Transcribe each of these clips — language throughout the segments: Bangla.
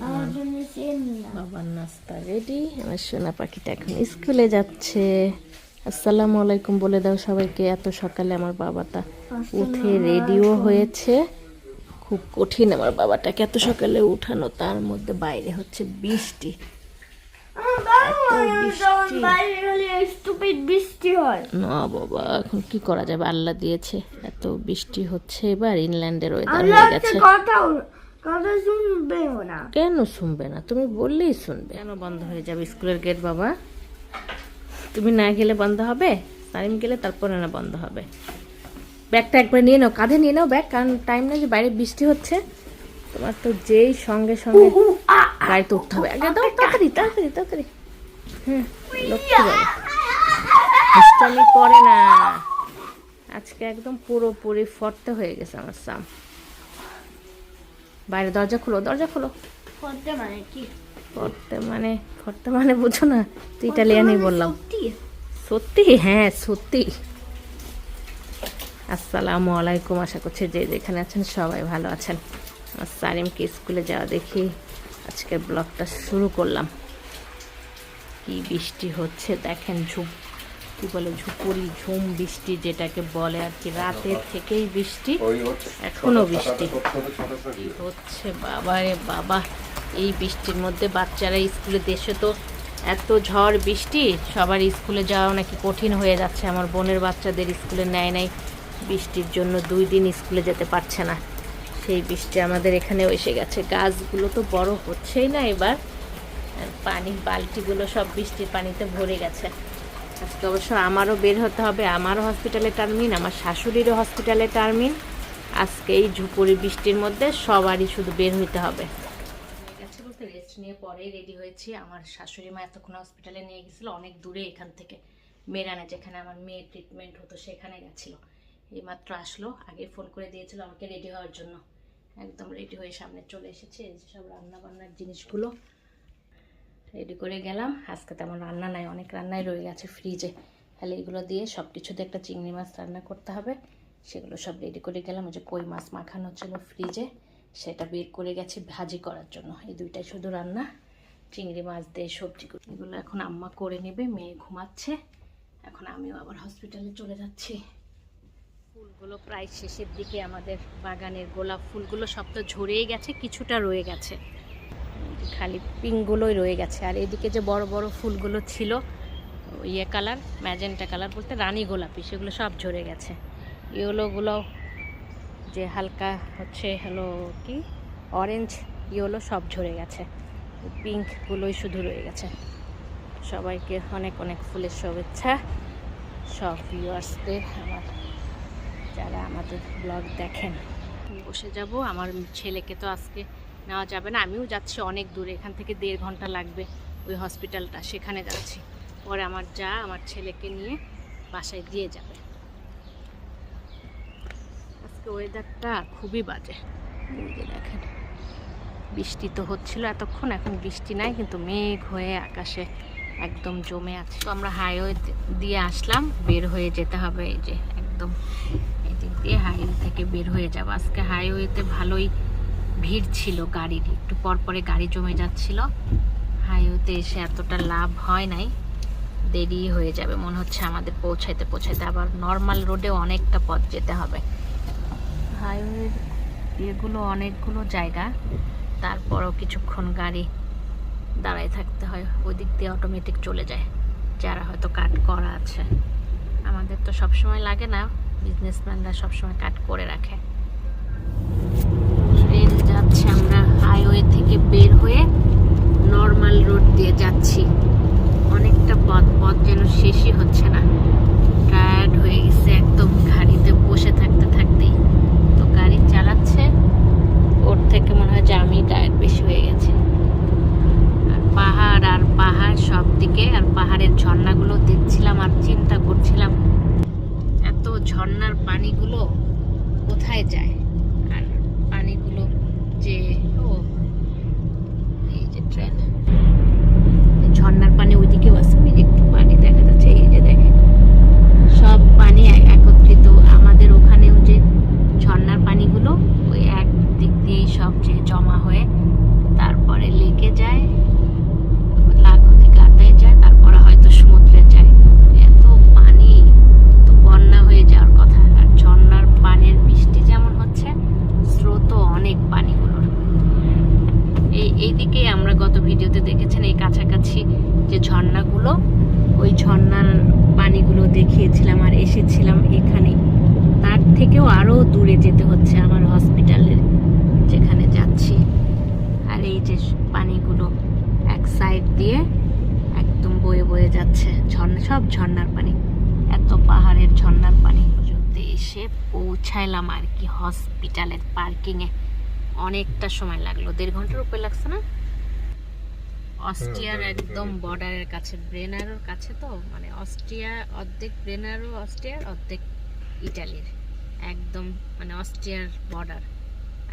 বাবার নাস্তা রেডি আমার সোনা পাখিটা এখন স্কুলে যাচ্ছে। আসসালামু আলাইকুম বলে দাও সবাইকে এত সকালে আমার বাবাটা উঠে রেডিও হয়েছে। খুব কঠিন আমার বাবাটাকে এত সকালে উঠানো তার মধ্যে বাইরে হচ্ছে বৃষ্টি। হয় না বাবা এখন কি করা যাবে? আল্লাহ দিয়েছে এত বৃষ্টি হচ্ছে এবার ইনল্যান্ডের ওয়েদার হয়ে গেছে। কথা শুনবেও না। কেন শুনবে না? তুমি বললেই শুনবে। কেন বন্ধ হয়ে যাবে স্কুলের গেট বাবা? তুমি না গেলে বন্ধ হবে সারিম গেলে তারপরে না বন্ধ হবে। ব্যাগটা একবার নিয়ে নাও কাঁধে নিয়ে নাও ব্যাগ কারণ টাইম না যে বাইরে বৃষ্টি হচ্ছে তোমার তো যেই সঙ্গে সঙ্গে গাড়িতে উঠতে হবে। আগে দাও তাড়াতাড়ি তাড়াতাড়ি তাড়াতাড়ি। হুম লক্ষ্মী বাবা করে না। আজকে একদম পুরোপুরি ফর্তে হয়ে গেছে আমার সাম। বাইরে দরজা খুলো দরজা খুলো। মানে কি? ফর্তে মানে ফর্তে মানে বুঝো না তো ইটালিয়ানই বললাম। সত্যি? হ্যাঁ সত্যি। আসসালামু আলাইকুম আশা করছি যে যেখানে আছেন সবাই ভালো আছেন। আমার সারিমকে স্কুলে যাওয়া দেখি আজকের ব্লগটা শুরু করলাম। কি বৃষ্টি হচ্ছে দেখেন ঝুম কি বলে ঝুপুরি ঝুম বৃষ্টি যেটাকে বলে আর কি রাতের থেকেই বৃষ্টি এখনও বৃষ্টি। হচ্ছে বাবা রে বাবা এই বৃষ্টির মধ্যে বাচ্চারা স্কুলে দেশে তো এত ঝড় বৃষ্টি সবার স্কুলে যাওয়া নাকি কঠিন হয়ে যাচ্ছে আমার বোনের বাচ্চাদের স্কুলে নেয় নাই বৃষ্টির জন্য দুই দিন স্কুলে যেতে পারছে না সেই বৃষ্টি আমাদের এখানেও এসে গেছে গাছগুলো তো বড় হচ্ছেই না এবার পানি বালতিগুলো সব বৃষ্টির পানিতে ভরে গেছে। আজকে অবশ্য আমারও বের হতে হবে, আমারও হসপিটালে টার্মিন আমার শাশুড়িরও হসপিটালে টার্মিন আজকে এই ঝুপুরি বৃষ্টির মধ্যে সবারই শুধু বের হইতে হবে। রেস্ট নিয়ে পরেই রেডি হয়েছি। আমার শাশুড়ি মা এতক্ষণ হসপিটালে নিয়ে গেছিল, অনেক দূরে এখান থেকে। মেরানে, যেখানে আমার মেয়ের ট্রিটমেন্ট হতো, সেখানে গেছিল। এইমাত্র আসলো, আগে ফোন করে দিয়েছিল আমাকে রেডি হওয়ার জন্য। একদম রেডি হয়ে সামনে চলে এসেছে সব রান্না বান্নার জিনিসগুলো। রেডি করে গেলাম। আজকে তেমন রান্না নাই, অনেক রান্নাই রয়ে গেছে ফ্রিজে। তাহলে এগুলো দিয়ে সব কিছুতে একটা চিংড়ি মাছ রান্না করতে হবে। সেগুলো সব রেডি করে গেলাম। ওই যে কই মাছ মাখানো ছিল ফ্রিজে, সেটা বের করে গেছি ভাজি করার জন্য। এই দুইটাই শুধু রান্না, চিংড়ি মাছ দিয়ে সবজি এগুলো এখন আম্মা করে নেবে, মেয়ে ঘুমাচ্ছে। এখন আমিও আবার হসপিটালে চলে যাচ্ছি। ফুলগুলো প্রায় শেষের দিকে আমাদের বাগানের গোলাপ ফুলগুলো সব তো ঝরেই গেছে, কিছুটা রয়ে গেছে। খালি পিঙ্কগুলোই রয়ে গেছে। আর এদিকে যে বড় বড় ফুলগুলো ছিল ইয়ে কালার, ম্যাজেন্টা কালার বলতে রানী গোলাপি, সেগুলো সব ঝরে গেছে। ইয়েলোগুলো যে হালকা হচ্ছে, হলো কি? অরেঞ্জ, ইয়েলো সব ঝরে গেছে। পিঙ্কগুলোই শুধু রয়ে গেছে। সবাইকে অনেক অনেক ফুলের শুভেচ্ছা। সব ভিউয়ার্সদের আমার যারা আমাদের ব্লগ দেখেন। বসে যাব, আমার ছেলেকে তো আজকে নেওয়া যাবে না। আমিও যাচ্ছি অনেক দূরে, এখান থেকে দেড় ঘণ্টা লাগবে ওই হসপিটালটা, সেখানে যাচ্ছি। পরে আমার যা, আমার ছেলেকে নিয়ে বাসায় দিয়ে যাবে। আজকে ওয়েদারটা খুবই বাজে। দেখেন, বৃষ্টি তো হচ্ছিল এতক্ষণ, এখন বৃষ্টি নাই, কিন্তু মেঘ হয়ে আকাশে একদম জমে আছে। তো আমরা হাইওয়ে দিয়ে আসলাম, বের হয়ে যেতে হবে এই যে একদম এই দিক দিয়ে হাইওয়ে থেকে বের হয়ে যাব। আজকে হাইওয়েতে ভালোই ভিড় ছিল গাড়ির। একটু পর পরে গাড়ি জমে যাচ্ছিল। হাইওয়েতে এসে এতটা লাভ হয় নাই, দেরি হয়ে যাবে। মনে হচ্ছে আমাদের পৌঁছাইতে পৌঁছাইতে আবার নর্মাল রোডে অনেকটা পথ যেতে হবে। হাইওয়ের এগুলো অনেকগুলো জায়গা, তারপরও কিছুক্ষণ গাড়ি দাঁড়ায় থাকতে হয়। ওই দিক দিয়ে অটোমেটিক চলে যায়, যারা হয়তো কাট করা আছে। আমাদের তো সবসময় লাগে না বিজনেসম্যানরা সবসময় কাট করে রাখে। যাচ্ছে আমরা হাইওয়ে থেকে বের হয়ে নর্মাল রোড দিয়ে যাচ্ছি অনেকটা পথ পথ যেন শেষই হচ্ছে না টায়ার্ড হয়ে গেছে একদম গাড়িতে বসে থাকতে থাকতেই তো গাড়ি চালাচ্ছে ওর থেকে মনে হয় যে আমি টায়ার্ড বেশি হয়ে গেছে আর পাহাড় আর পাহাড় সব দিকে আর পাহাড়ের ঝর্ণাগুলো দেখছিলাম আর চিন্তা করছিলাম এত ঝর্ণার পানিগুলো কোথায় যায় আর পানিগুলো যে এইদিকে আমরা গত ভিডিওতে দেখেছেন এই কাছাকাছি যে ঝর্ণাগুলো ওই ঝর্ণার পানিগুলো দেখিয়েছিলাম আর এসেছিলাম এখানে তার থেকেও আরও দূরে যেতে হচ্ছে আমার হসপিটালের যেখানে যাচ্ছি আর এই যে পানিগুলো এক সাইড দিয়ে একদম বয়ে বয়ে যাচ্ছে ঝর্ণা সব ঝর্ণার পানি। এত পাহাড়ের ঝর্ণার পানি পর্যন্ত এসে পৌঁছাইলাম আর কি হসপিটালের পার্কিংয়ে অনেকটা সময় লাগল দেড় ঘণ্টার উপরে লাগছে না? অস্ট্রিয়ার একদম বর্ডারের কাছে ব্রেনারোর কাছে তো মানে অস্ট্রিয়া অর্ধেক ব্রেনারো অস্ট্রিয়ার অর্ধেক ইটালির। একদম মানে অস্ট্রিয়ার বর্ডার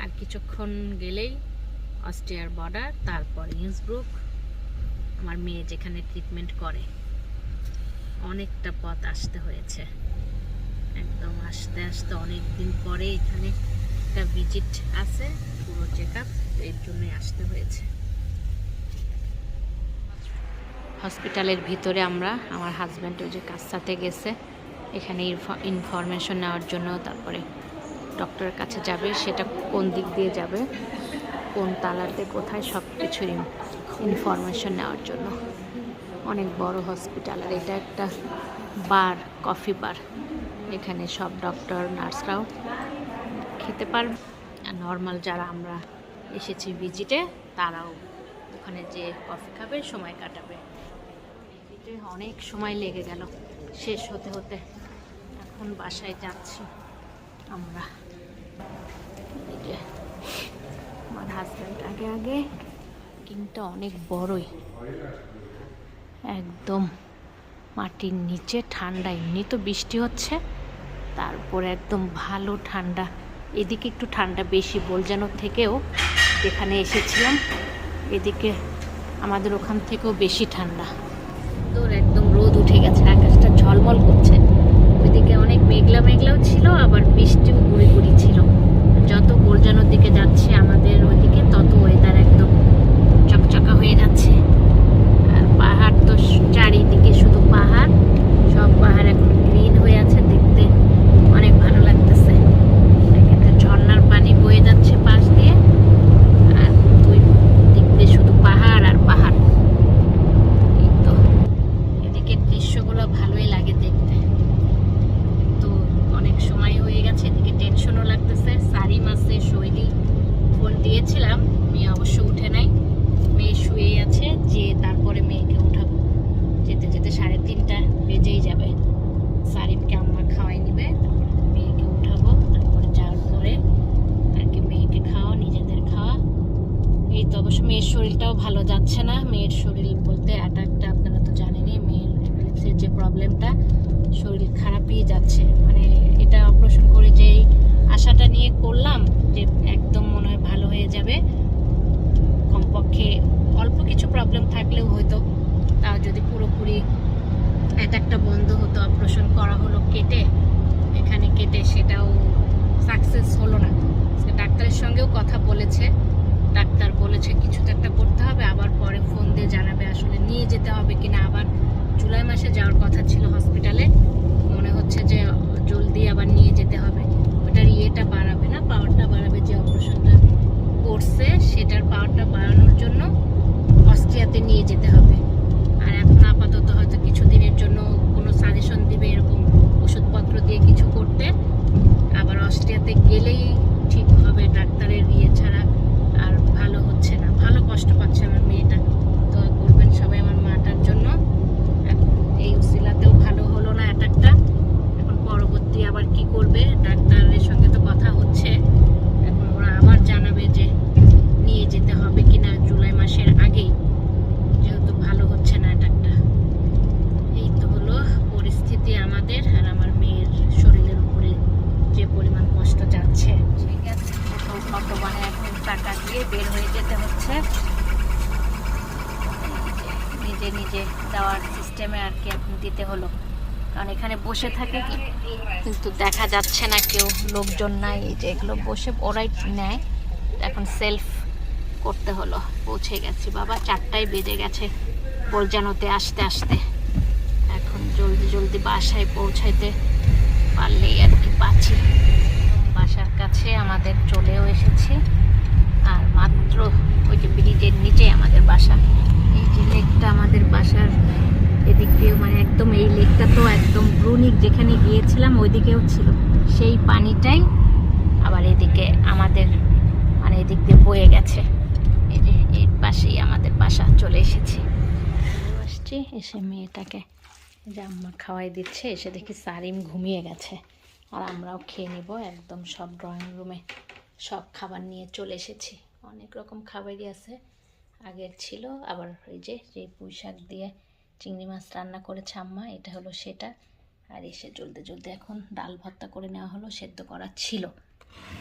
আর কিছুক্ষণ গেলেই অস্ট্রিয়ার বর্ডার তারপর ইন্সব্রুক আমার মেয়ে যেখানে ট্রিটমেন্ট করে। অনেকটা পথ আসতে হয়েছে। একদম আসতে আসতে অনেক দিন পরে এখানে একটা ভিজিট আছে, পুরো চেক আপ এর জন্যই আসতে হয়েছে। হসপিটালের ভিতরে আমরা, আমার হাজব্যান্ড ওই যে কাজটাতে গেছে। এখানে ইনফরমেশন নেওয়ার জন্য তারপরে ডক্টরের কাছে যাবে, সেটা কোন দিক দিয়ে যাবে, কোন তালাতে কোথায় সব কিছুর ইনফরমেশন নেওয়ার জন্য। অনেক বড় হসপিটাল আর এটা একটা বার কফি বার এখানে সব ডক্টর নার্সরাও খেতে পারবে। আর নর্মাল যারা আমরা এসেছি ভিজিটে তারাও ওখানে যে কফি খাবে, সময় কাটাবে। অনেক সময় লেগে গেল। শেষ হতে হতে এখন বাসায় যাচ্ছি আমরা। আমার হাজব্যান্ড আগে আগে। কিংটা অনেক বড়ই। একদম। মাটির নিচে ঠান্ডা এমনি তো বৃষ্টি হচ্ছে। তারপরে একদম ভালো ঠান্ডা। এদিকে একটু ঠান্ডা বেশি বলজানোর থেকেও যেখানে এসেছিলাম, এদিকে আমাদের ওখান থেকেও বেশি ঠান্ডা। তোর একদম রোদ উঠে গেছে, আকাশটা ঝলমল করছে। ওইদিকে অনেক মেঘলা মেঘলাও ছিল, আবার বৃষ্টিও গুড়ি গুড়ি ছিল। যত গোলজানোর দিকে যাচ্ছে আমাদের ওইদিকে, তত ওয়েদার একদম চকচকা হয়ে যাচ্ছে। চারিদিকে শুধু পাহাড়। সব পাহাড় এখন গ্রিন হয়ে আছে, দেখতে অনেক ভালো লাগতেছে। ঝর্ণার পানি বয়ে যাচ্ছে পাশ দিয়ে আর দুই দিক দিয়ে শুধু পাহাড় আর পাহাড় এই তো এদিকে দৃশ্যগুলো ভালোই লাগে দেখতে তো অনেক সময় হয়ে গেছে এদিকে টেনশনও লাগতেছে সারি মাসে শৈলী ফোন দিয়েছিলাম মেয়ে অবশ্য উঠে নাই মেয়ে শুয়ে আছে যে তারপরে মেয়েকে উঠাবো যেতে যেতে সাড়ে তিনটা বেজেই যাবে সারিমকে আম্মা খাওয়াই নিবে তারপরে মেয়েকে উঠাবো তারপরে যাওয়ার পরে আর কি মেয়েকে খাওয়া নিজেদের খাওয়া এই তো অবশ্য মেয়ের শরীরটাও ভালো যাচ্ছে না। মেয়ের শরীর বলতে অ্যাটাকটা আপনারা তো জানেনই, মেয়ের অ্যাপেন্ডিক্সের যে প্রবলেমটা শরীর খারাপই যাচ্ছে। মানে এটা অপারেশন করে যেই আশাটা নিয়ে করলাম যে একদম মনে হয় ভালো হয়ে যাবে। কমপক্ষে অল্প কিছু প্রবলেম থাকলেও হয়তো তাও যদি পুরোপুরি অ্যাটাকটা বন্ধ হতো অপারেশন করা হলো, কেটে, এখানে কেটে সেটাও সাকসেস হলো না। ডাক্তারের সঙ্গেও কথা বলেছে। ডাক্তার বলেছে কিছু তো একটা করতে হবে, আবার পরে ফোন দিয়ে জানাবে আসলে নিয়ে যেতে হবে কিনা। আবার জুলাই মাসে যাওয়ার কথা ছিল হসপিটালে মনে হচ্ছে যে জলদি আবার নিয়ে যেতে হবে। ওটার ইয়েটা বাড়াবে না পাওয়ারটা বাড়াবে যে অপারেশনটা করছে, সেটার পাওয়ারটা বাড়ানোর জন্য অস্ট্রিয়াতে নিয়ে যেতে হবে। আর এখন আপাতত হয়তো কিছুদিনের জন্য কোনো সাজেশন দিবে এরকম ওষুধপত্র দিয়ে কিছু করতে। আবার অস্ট্রিয়াতে গেলেই ঠিক হবে ডাক্তারের ইয়ে ছাড়া আর ভালো হচ্ছে না ভালো কষ্ট পাচ্ছে আমার মেয়েটা তো করবেন সবাই আমার মাটার জন্য এখন এই উসিলাতেও ভালো হলো না অ্যাটাকটা এখন পরবর্তী আবার কি করবে ডাক্তারের সঙ্গে তো কথা হচ্ছে এখন ওরা আবার জানাবে যে নিয়ে যেতে হবে কিনা জুলাই মাসের আগেই যেহেতু ভালো হচ্ছে না অ্যাটাকটা এই তো হলো পরিস্থিতি আমাদের আর আমার মেয়ের শরীরের উপরে যে পরিমাণ কষ্ট যাচ্ছে ঠিক আছে কোথাও ভগবানের এখন টাকা দিয়ে বের হয়ে যেতে হচ্ছে নিজে নিজে দেওয়ার সিস্টেমে আর কি এখন দিতে হলো কারণ এখানে বসে থাকে কিন্তু দেখা যাচ্ছে না কেউ, লোকজন নাই, এই যে এগুলো বসে ওরাই নেয়। এখন সেলফ করতে হলো, পৌঁছে গেছি বাবা, চারটায় বেজে গেছে, বলজানোতে আসতে আসতে। এখন জলদি জলদি বাসায় পৌঁছাইতে পারলেই আর কি বাঁচি। বাসার কাছে আমাদের চলেও এসেছি, আর মাত্র ওই যে ব্রিজের নিচে আমাদের বাসা। এই যে লেকটা আমাদের বাসার এদিক দিয়ে মানে একদম ব্রুনিক যেখানে গিয়েছিলাম, ওইদিকেও ছিল। সেই পানিটাই আবার এদিকে আমাদের মানে এদিক দিয়ে বয়ে গেছে। এই পাশেই আমাদের বাসা, চলে এসেছি। আসছি, এসে মেয়েটাকে আম্মা খাওয়াই দিচ্ছে, এসে দেখি সারিম ঘুমিয়ে গেছে। আর আমরাও খেয়ে নিব, একদম সব ড্রয়িং রুমে সব খাবার নিয়ে চলে এসেছি। অনেক রকম খাবারই আছে, আগের ছিল, আবার এই যে যে পুঁই শাক দিয়ে চিংড়ি মাছ রান্না করেছে আম্মা, এটা হলো সেটা। আর এসে জলদি জলদি এখন ডাল ভর্তা করে নেওয়া হলো, সেদ্ধ করা ছিল।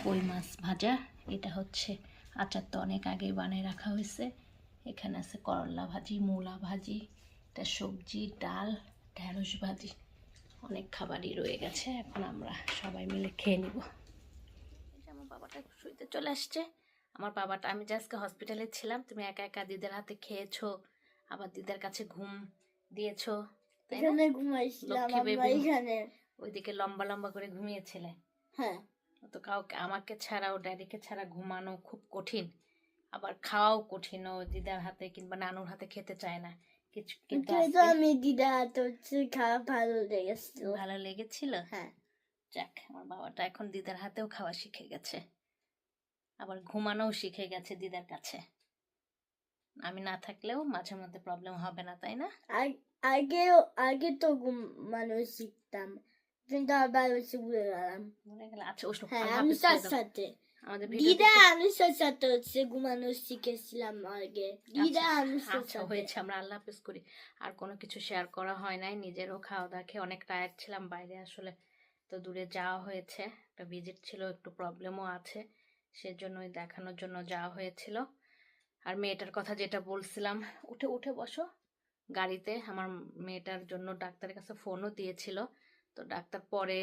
কই মাছ ভাজা? এটা হচ্ছে আচার তো অনেক আগেই বানিয়ে রাখা হয়েছে। এখানে আছে করলা ভাজি, মূলা ভাজি এটা সবজি, ডাল, ঢেঁড়স ভাজি। অনেক খাবারই রয়ে গেছে, এখন আমরা সবাই মিলে খেয়ে নিব। আমার বাবাটা শুইতে চলে আসছে। আমার বাবাটা, আমি যে আজকে হসপিটালে ছিলাম, তুমি একা একা দিদার হাতে খেয়েছো, আবার দিদার কাছে ঘুম দিয়েছ। এখানে ঘুমাইছিলাম আমরা এখানে। ওইদিকে লম্বা লম্বা করে ঘুমিয়েছিলে। হ্যাঁ। তো কাউকে আমাকে ছাড়া ও ড্যাডিকে ছাড়া ঘুমানো খুব কঠিন। আবার খাওয়াও কঠিন ও দিদার হাতে কিংবা নানুর হাতে খেতে চায় না। কিছু কিন্তু আমি দিদা হচ্ছে খাওয়া ভালো লেগেছিল। ভালো লেগেছিল? হ্যাঁ। যাক আমার বাবাটা এখন দিদার হাতেও খাওয়া শিখে গেছে। আবার ঘুমানোও শিখে গেছে দিদার কাছে। আমি না থাকলেও মাঝে মধ্যে প্রবলেম হবে না তাই না? আগ- আগে আগে তো ঘুমানো শিখতাম কিন্তু আবার হচ্ছে ভুলে গেলাম মনে আচ্ছা ওসব হ্যাঁ আমি হাফেজ সাথে দাও। সাথে আমাদের ভিডিও দিদা আমি সাথে হচ্ছে ঘুমানো শিখেছিলাম আগে দিদা আমি আচ্ছা হয়েছে আমরা আল্লাহ হাফেজ করি আর কোনো কিছু শেয়ার করা হয় নাই নিজেরও খাওয়া দাওয়া খেয়ে অনেক টায়ার্ড ছিলাম বাইরে আসলে তো দূরে যাওয়া হয়েছে একটা ভিজিট ছিল একটু প্রবলেমও আছে সেজন্যই দেখানোর জন্য যাওয়া হয়েছিল আর মেয়েটার কথা যেটা বলছিলাম উঠে উঠে বসো গাড়িতে আমার মেয়েটার জন্য ডাক্তারের কাছে ফোনও দিয়েছিল। তো ডাক্তার পরে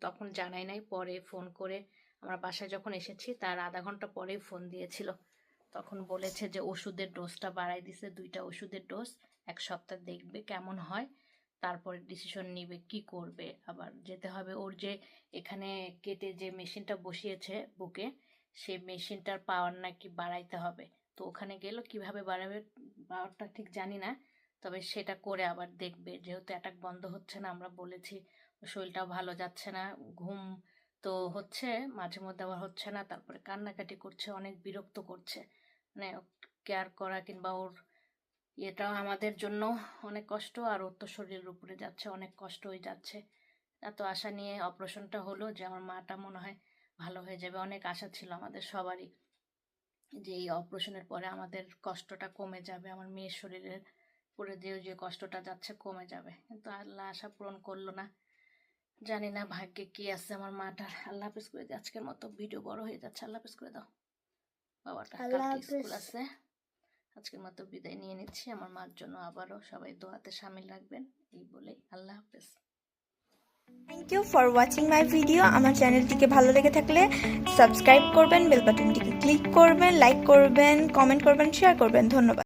তখন জানাই নাই, পরে ফোন করে আমরা বাসায় যখন এসেছি তার আধা ঘণ্টা পরেই ফোন দিয়েছিল। তখন বলেছে যে ওষুধের ডোজটা বাড়াই দিছে, দুইটা ওষুধের ডোজ, এক সপ্তাহ দেখবে কেমন হয়, তারপরে ডিসিশন নিবে কি করবে। আবার যেতে হবে ওর যে এখানে কেটে যে মেশিনটা বসিয়েছে বুকে সেই মেশিনটার পাওয়ার নাকি বাড়াইতে হবে। তো ওখানে গেলে, কীভাবে বাড়াবে পাওয়ারটা ঠিক জানি না। তবে সেটা করে আবার দেখবে যেহেতু অ্যাটাক বন্ধ হচ্ছে না, আমরা বলেছি শরীরটাও ভালো যাচ্ছে না, ঘুম তো হচ্ছে, মাঝে মধ্যে আবার হচ্ছে না, তারপরে কান্নাকাটি করছে, অনেক বিরক্ত করছে। মানে কেয়ার করা কিংবা ওর এটাও আমাদের জন্য অনেক কষ্ট, আর ওর তো শরীরের উপরে যাচ্ছে, অনেক কষ্ট হয়ে যাচ্ছে। এত আশা নিয়ে অপারেশনটা হলো যে আমার মাটা মনে হয় ভালো হয়ে যাবে। অনেক আশা ছিল আমাদের সবারই যে এই অপারেশনের পরে আমাদের কষ্টটা কমে যাবে, আমার মেয়ের শরীরের উপরে যে যে কষ্টটা যাচ্ছে কমে যাবে। কিন্তু আল্লাহ আশা পূরণ করল না। জানি না ভাগ্যে কি আছে আমার মাটার। আল্লাহ হাফিজ করে দিয়ে আজকের মতো ভিডিও বড় হয়ে যাচ্ছে। আল্লাহ হাফিজ করে দাও। বাবাটা স্কুল আছে। আজকের মতো বিদায় নিয়ে নিচ্ছি। আমার মার জন্য আবারও সবাই দোয়াতে সামিল রাখবেন। এই বলেই আল্লাহ হাফেজ। Thank you for watching my video আমার চ্যানেলটিকে ভালো লেগে থাকলে সাবস্ক্রাইব করবেন বেল বাটনটিকে ক্লিক করবেন লাইক করবেন কমেন্ট করবেন শেয়ার করবেন। ধন্যবাদ।